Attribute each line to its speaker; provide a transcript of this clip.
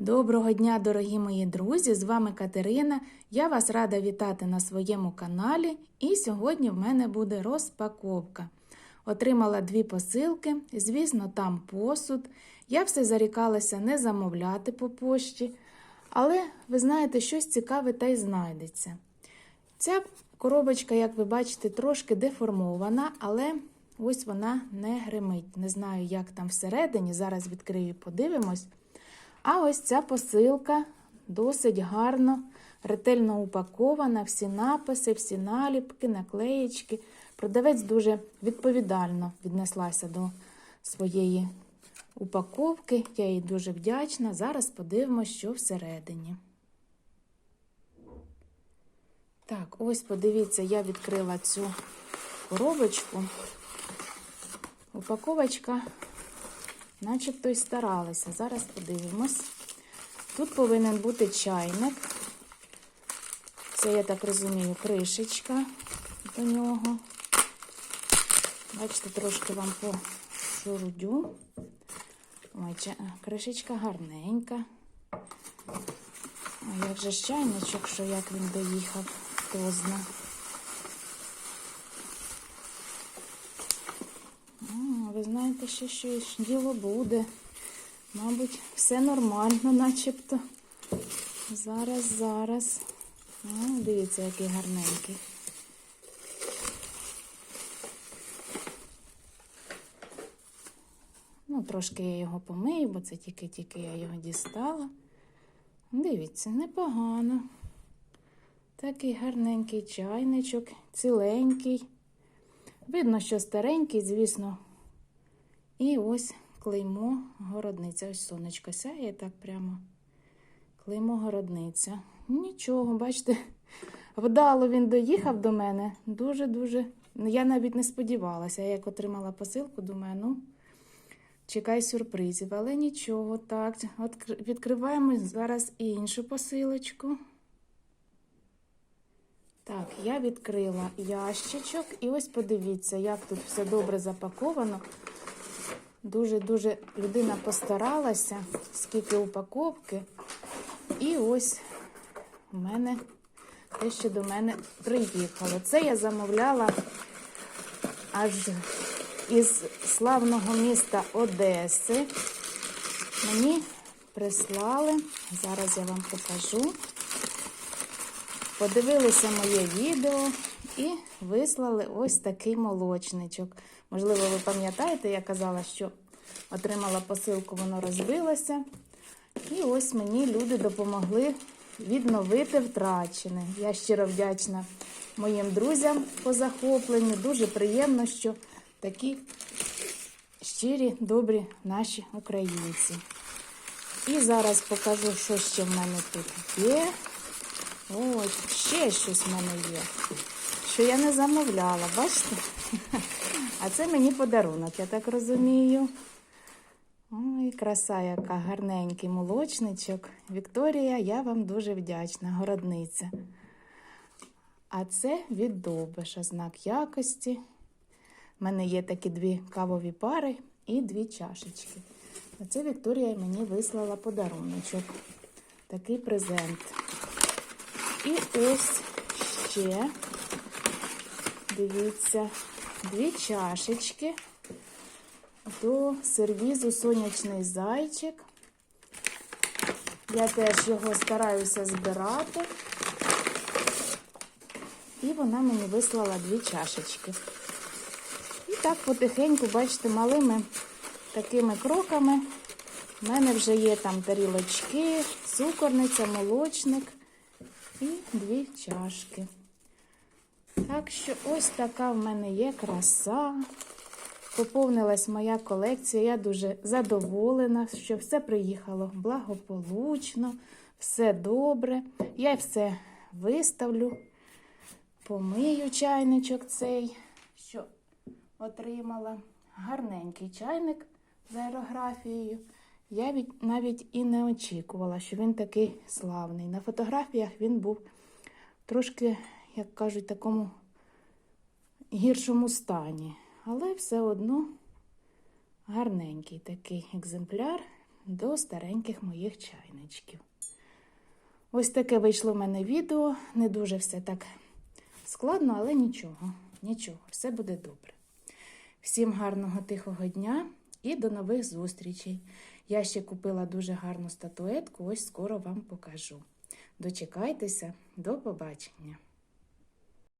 Speaker 1: Доброго дня, дорогі мої друзі! З вами Катерина. Я вас рада вітати на своєму каналі. І сьогодні в мене буде розпаковка. Отримала дві посилки, звісно, там посуд. Я все зарікалася не замовляти по пошті, але ви знаєте, щось цікаве та й знайдеться. Ця коробочка, як ви бачите, трошки деформована, але ось вона не гримить. Не знаю, як там всередині. Зараз відкрию, подивимось. А ось ця посилка досить гарно, ретельно упакована, всі написи, всі наліпки, наклеєчки. Продавець дуже відповідально віднеслася до своєї упаковки. Я їй дуже вдячна. Зараз подивимося, що всередині. Так, ось подивіться, я відкрила цю коробочку. Упаковочка начебто й старалися. Зараз подивимось. Тут повинен бути чайник. Це, я так розумію, кришечка до нього. Бачите, трошки вам пошурудю. Ой, ча... кришечка гарненька. А як же ж чайничок, що як він доїхав, хто зна. Ви знаєте, що щось діло буде. Мабуть, все нормально, начебто. Зараз, зараз. О, дивіться, який гарненький. Ну, трошки я його помию, бо це тільки-тільки я його дістала. Дивіться, непогано. Такий гарненький чайничок, ціленький. Видно, що старенький, звісно. І ось клеймо городниця. Ось сонечко сяє так прямо. Клеймо городниця. Нічого, бачите, вдало він доїхав до мене. Дуже-дуже. Я навіть не сподівалася. Я як отримала посилку, думаю, ну, чекай сюрпризів. Але нічого, так. Відкриваємо зараз іншу посилочку. Так, я відкрила ящичок, і ось подивіться, як тут все добре запаковано. Дуже-дуже людина постаралася, скільки упаковки. І ось у мене те, що до мене приїхало. Це я замовляла аж із славного міста Одеси. Мені прислали, зараз я вам покажу. Подивилися моє відео і вислали ось такий молочничок. Можливо, ви пам'ятаєте, я казала, що отримала посилку, воно розбилося. І ось мені люди допомогли відновити втрачене. Я щиро вдячна моїм друзям по захопленню. Дуже приємно, що такі щирі, добрі наші українці. І зараз покажу, що ще в мене тут є. Ось, ще щось в мене є, що я не замовляла, бачите? А це мені подарунок, я так розумію. Ой, краса, яка гарненький молочничок. Вікторія, я вам дуже вдячна, городниця. А це від Довбиша, знак якості. У мене є такі дві кавові пари і дві чашечки. Оце Вікторія мені вислала подаруночок. Такий презент. І ось ще, дивіться, дві чашечки до сервізу сонячний зайчик. Я теж його стараюся збирати. І вона мені вислала дві чашечки. І так потихеньку, бачите, малими такими кроками. У мене вже є там тарілочки, цукорниця, молочник і дві чашки. Так що ось така в мене є краса. Поповнилась моя колекція. Я дуже задоволена, що все приїхало благополучно, все добре. Я все виставлю, помию чайничок цей, що отримала. Гарненький чайник з аерографією. Я від, навіть і не очікувала, що він такий славний. На фотографіях він був трошки, як кажуть, такому гіршому стані. Але все одно гарненький такий екземпляр. до стареньких моїх чайничків. Ось таке вийшло в мене відео. Не дуже все так складно, але нічого, нічого, все буде добре. Всім гарного тихого дня і до нових зустрічей. Я ще купила дуже гарну статуетку, ось скоро вам покажу. Дочекайтеся, до побачення!